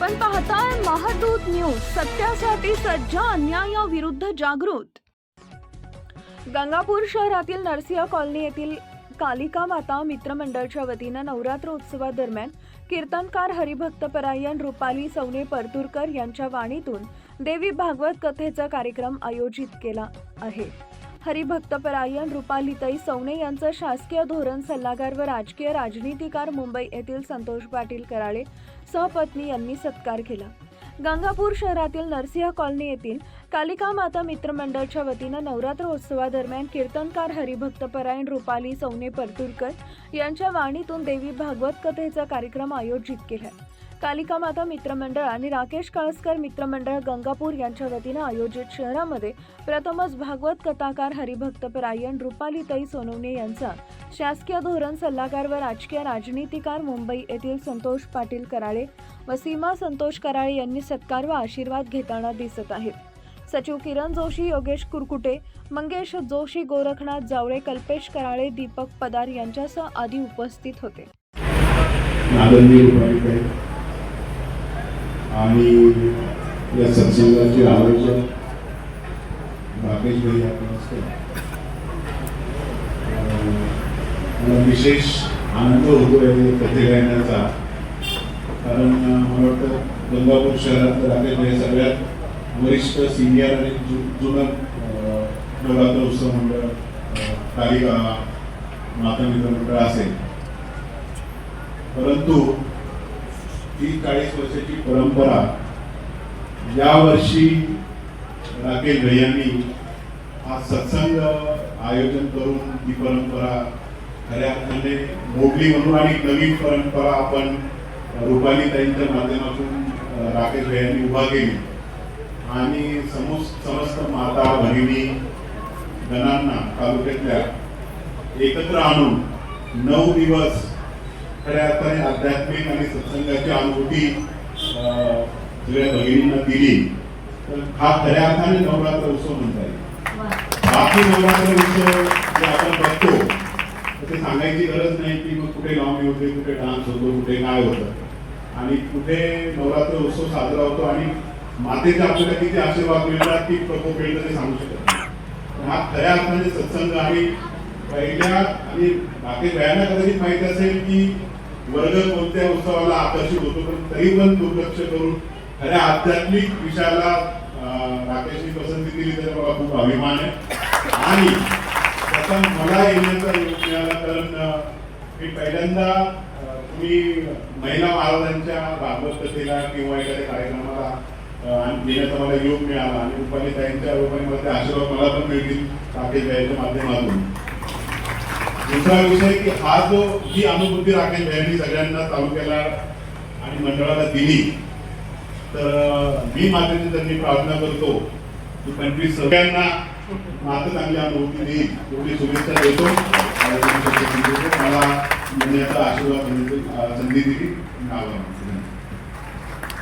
आपण पाहताय महादूत न्यूज सत्यासाठी सज्ज अन्यायाविरुद्ध जागृत. गंगापूर शहरातील नरसिंह कॉलनी येथील कालिका माता मित्रमंडळच्या वतीनं नवरात्र उत्सवादरम्यान कीर्तनकार हरिभक्त परायण रुपाली सवने परतुरकर यांच्या वाणीतून देवी भागवत कथेचा कार्यक्रम आयोजित केला आहे. हरिभक्तपरायण रुपालीताई सौने यांचं शासकीय धोरण सल्लागार व राजकीय राजनीतिकार मुंबई येथील संतोष पाटील कराळे सहपत्नी यांनी सत्कार केला. गंगापूर शहरातील नरसिंह कॉलनी येथील कालिका माता मित्रमंडळच्या वतीनं नवरात्र उत्सवादरम्यान कीर्तनकार हरिभक्तपरायण रुपाली सवने परतुरकर यांच्या वाणीतून देवी भागवत कथेचा कार्यक्रम आयोजित केला. कालिका माता मित्रमंडळ आणि राकेश काळसकर मित्रमंडळ गंगापूर यांच्या वतीनं आयोजित शहरामध्ये प्रथमच भागवत कथाकार हरिभक्त परायण रुपालीताई सोनवणे यांचा शासकीय धोरण सल्लागार व राजकीय राजनीतिकार मुंबई येथील संतोष पाटील कराळे व सीमा संतोष कराळे यांनी सत्कार व आशीर्वाद घेताना दिसत आहेत. सचिव किरण जोशी योगेश कुरकुटे मंगेश जोशी गोरखनाथ जावळे कल्पेश कराळे दीपक पदार यांच्यासह आदी उपस्थित होते. आणि या सत्संगाचे आयोजन राकेश भाई आपण असतो. मला विशेष आनंद होतो आहे कथे गायनाचा कारण मला वाटतं गंगापूर शहरात राकेश भाई सगळ्यात वरिष्ठ सिनियर आणि जुनं नवरात्र उत्सव मंडळ कालिका माता मित्र मंडळ असेल. परंतु तीस चाळीस वर्षाची परंपरा यावर्षी राकेश भैयांनी हा सत्संग आयोजन करून ती परंपरा खऱ्या अर्थाने मोडली म्हणून आणि नवीन परंपरा आपण रुपाली ताईंच्या माध्यमातून राकेश भैयांनी उभा केली. आणि समोस समस्त माता भगिनी गणांना तालुक्यातल्या एकत्र आणून नऊ दिवस खऱ्या अर्थाने आध्यात्मिक आणि सत्संगाची अनुभूती सगळ्या भगिनींना दिली. तर हा खऱ्या अर्थाने नवरात्र उत्सव म्हणता येईल. बाकी नवरात्र उत्सव जे आपण बघतो ते सांगायची गरज नाही की मग कुठे लावणी होते कुठे डान्स होतो कुठे काय होतं. आणि कुठे नवरात्र उत्सव साजरा होतो आणि मातेचे आपल्याला किती आशीर्वाद मिळतात की प्रकोप मिळतं ते सांगू शकत हा खऱ्या अर्थाने सत्संग आणि पहिल्या आणि बाकी व्यायाला कदाचित माहिती असेल की वर्ग कोणत्या उत्सवाला आकर्षित होतो पण तरी पण दुर्लक्ष करून खऱ्या आध्यात्मिक विषयाला राकेशनी पसंती दिली तर मला खूप अभिमान आहे. आणि त्याचा मला येण्याचा योग मिळाला कारण मी पहिल्यांदा तुम्ही महिला महाराजांच्या भागवत कथेला किंवा एखाद्या कार्यक्रमाला येण्याचा मला योग मिळाला. आणि रुपाली ताईंच्या रूपामध्ये आशीर्वाद मला पण मिळतील राकेश भाईच्या माध्यमातून. दुसरा विषय की हा जो ही अनुभूती राकेश भाईंनी सगळ्यांना तालुक्याला आणि मंडळाला दिली तर मी मातेची त्यांनी प्रार्थना करतो की पंचवीस सगळ्यांना माझं चांगली अनुभूती देईल. एवढी शुभेच्छा देतो. मला म्हणण्याचा आशीर्वाद संधी दिली. आभार